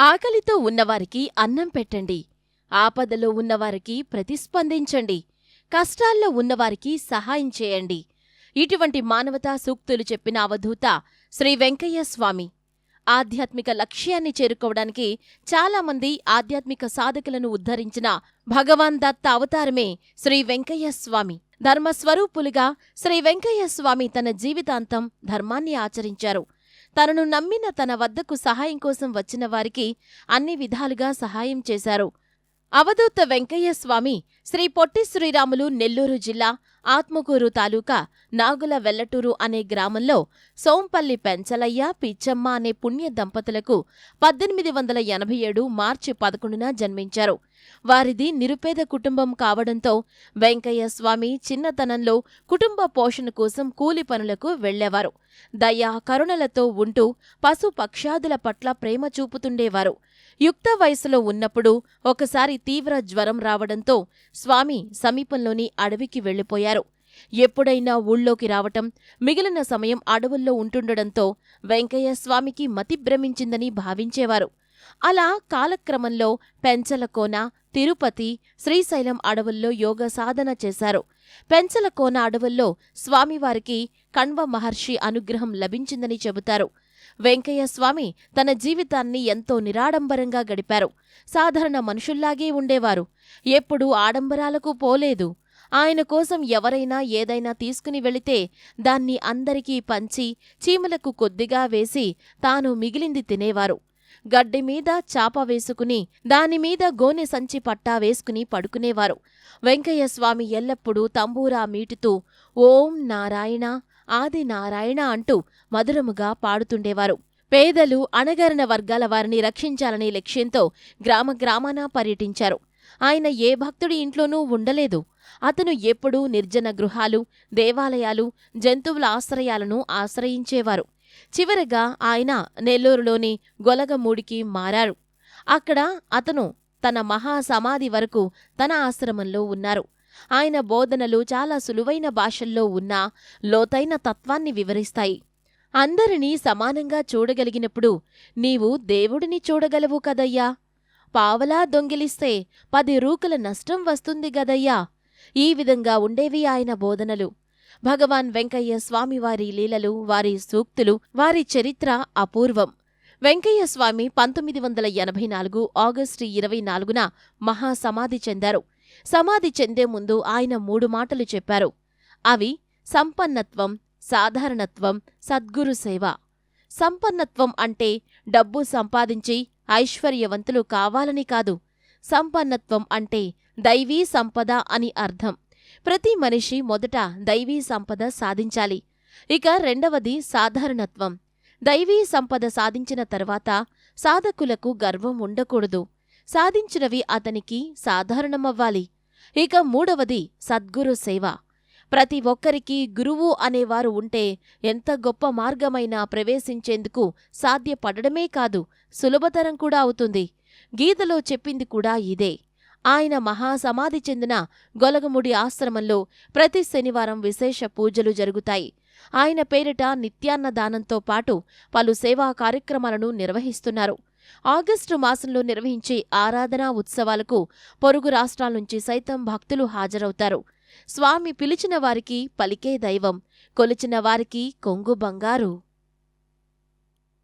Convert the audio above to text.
ఆకలితో ఉన్నవారికి అన్నం పెట్టండి. ఆపదలో ఉన్నవారికి ప్రతిస్పందించండి. కష్టాల్లో ఉన్నవారికి సహాయం చేయండి. ఇటువంటి మానవతా సూక్తులు చెప్పిన అవధూత శ్రీ వెంకయ్య స్వామి. ఆధ్యాత్మిక లక్ష్యాన్ని చేరుకోవడానికి చాలామంది ఆధ్యాత్మిక సాధకులను ఉద్ధరించిన భగవాన్ దత్త అవతారమే శ్రీ వెంకయ్య స్వామి. ధర్మస్వరూపులుగా శ్రీ వెంకయ్య స్వామి తన జీవితాంతం ధర్మాన్ని ఆచరించారు. తనను నమ్మిన తన వద్దకు సహాయం కోసం వచ్చిన వారికి అన్ని విధాలుగా సహాయం చేశారు. అవధూత వెంకయ్య స్వామి శ్రీ పొట్టి శ్రీరాములు నెల్లూరు జిల్లా ఆత్మకూరు తాలూకా నాగుల వెల్లటూరు అనే గ్రామంలో సోంపల్లి పెంచలయ్య పిచ్చమ్మ అనే పుణ్య దంపతులకు పద్దెనిమిది వందల ఎనభై ఏడు మార్చి పదకొండున జన్మించారు. వారిది నిరుపేద కుటుంబం కావడంతో వెంకయ్య స్వామి చిన్నతనంలో కుటుంబ పోషణ కోసం కూలి పనులకు వెళ్ళేవారు. దయా కరుణలతో ఉంటూ పశు పక్షాదుల పట్ల ప్రేమ చూపుతుండేవారు. యుక్త వయసులో ఉన్నప్పుడు ఒకసారి తీవ్ర జ్వరం రావడంతో స్వామి సమీపంలోని అడవికి వెళ్ళిపోయారు ఎప్పుడైనా ఊళ్ళోకి రావటం మిగిలిన సమయం అడవుల్లో ఉంటుండడంతో వెంకయ్య స్వామికి మతి భ్రమించిందని భావించేవారు. అలా కాలక్రమంలో పెంచలకోన తిరుపతి శ్రీశైలం అడవుల్లో యోగ సాధన చేశారు. పెంచలకోన అడవుల్లో స్వామివారికి కణ్వ మహర్షి అనుగ్రహం లభించిందని చెబుతారు. వెంకయ్య స్వామి తన జీవితాన్ని ఎంతో నిరాడంబరంగా గడిపారు. సాధారణ మనుషుల్లాగే ఉండేవారు. ఎప్పుడూ ఆడంబరాలకు పోలేదు. ఆయన కోసం ఎవరైనా ఏదైనా తీసుకుని వెళితే దాన్ని అందరికీ పంచి చీమలకు కొద్దిగా వేసి తాను మిగిలింది తినేవారు. గడ్డి మీద చాప వేసుకుని దానిమీద గోనె సంచి పట్టా వేసుకుని పడుకునేవారు. వెంకయ్య స్వామి ఎల్లప్పుడూ తంబూరా మీటుతూ ఓం నారాయణ ఆది నారాయణ అంటూ మధురముగా పాడుతుండేవారు. పేదలు అణగరిన వర్గాల వారిని రక్షించాలనే లక్ష్యంతో గ్రామ గ్రామాన పర్యటించారు. ఆయన ఏ భక్తుడి ఇంట్లోనూ ఉండలేదు. అతను ఎప్పుడూ నిర్జన గృహాలు దేవాలయాలు జంతువుల ఆశ్రయాలను ఆశ్రయించేవారు. చివరగా ఆయన నెల్లూరులోని గొలగమూడికి మారారు. అక్కడ అతను తన మహాసమాధి వరకు తన ఆశ్రమంలో ఉన్నారు. ఆయన బోధనలు చాలా సులువైన భాషల్లో ఉన్న లోతైన తత్వాన్ని వివరిస్తాయి. అందరినీ సమానంగా చూడగలిగినప్పుడు నీవు దేవుడిని చూడగలవు కదయ్యా. పావలా దొంగిలిస్తే పది రూకల నష్టం వస్తుంది గదయ్యా ఈ విధంగా ఉండేవి ఆయన బోధనలు. భగవాన్ వెంకయ్య స్వామివారి లీలలు వారి సూక్తులు వారి చరిత్ర అపూర్వం. వెంకయ్య స్వామి పంతొమ్మిది వందల ఎనభై నాలుగు ఆగస్టు ఇరవై నాలుగున మహాసమాధి చెందారు. సమాధి చెందే ముందు ఆయన మూడు మాటలు చెప్పారు. అవి సంపన్నత్వం సాధారణత్వం సద్గురు సేవ. సంపన్నత్వం అంటే డబ్బు సంపాదించి ఐశ్వర్యవంతులు కావాలని కాదు. సంపన్నత్వం అంటే దైవీ సంపద అని అర్థం. ప్రతి మనిషి మొదట దైవీ సంపద సాధించాలి. ఇక రెండవది సాధారణత్వం. దైవీ సంపద సాధించిన తర్వాత సాధకులకు గర్వం ఉండకూడదు. సాధించినవి అతనికి సాధారణమవ్వాలి. ఇక మూడవది సద్గురు సేవ. ప్రతి ఒక్కరికి గురువు అనేవారు ఉంటే ఎంత గొప్ప మార్గమైనా ప్రవేశించేందుకు సాధ్యపడడమే కాదు సులభతరం కూడా అవుతుంది. గీతలో చెప్పింది కూడా ఇదే. ఆయన మహాసమాధి చెందిన గొలగముడి ఆశ్రమంలో ప్రతి శనివారం విశేష పూజలు జరుగుతాయి. ఆయన పేరిట నిత్యాన్నదానంతో పాటు పలు సేవా కార్యక్రమాలను నిర్వహిస్తున్నారు. ఆగస్టు మాసంలో నిర్వహించే ఆరాధనా ఉత్సవాలకు పొరుగు రాష్ట్రాల నుంచి సైతం భక్తులు హాజరవుతారు. స్వామి పిలిచిన వారికి పలికే దైవం కొలిచిన వారికి కొంగు బంగారు.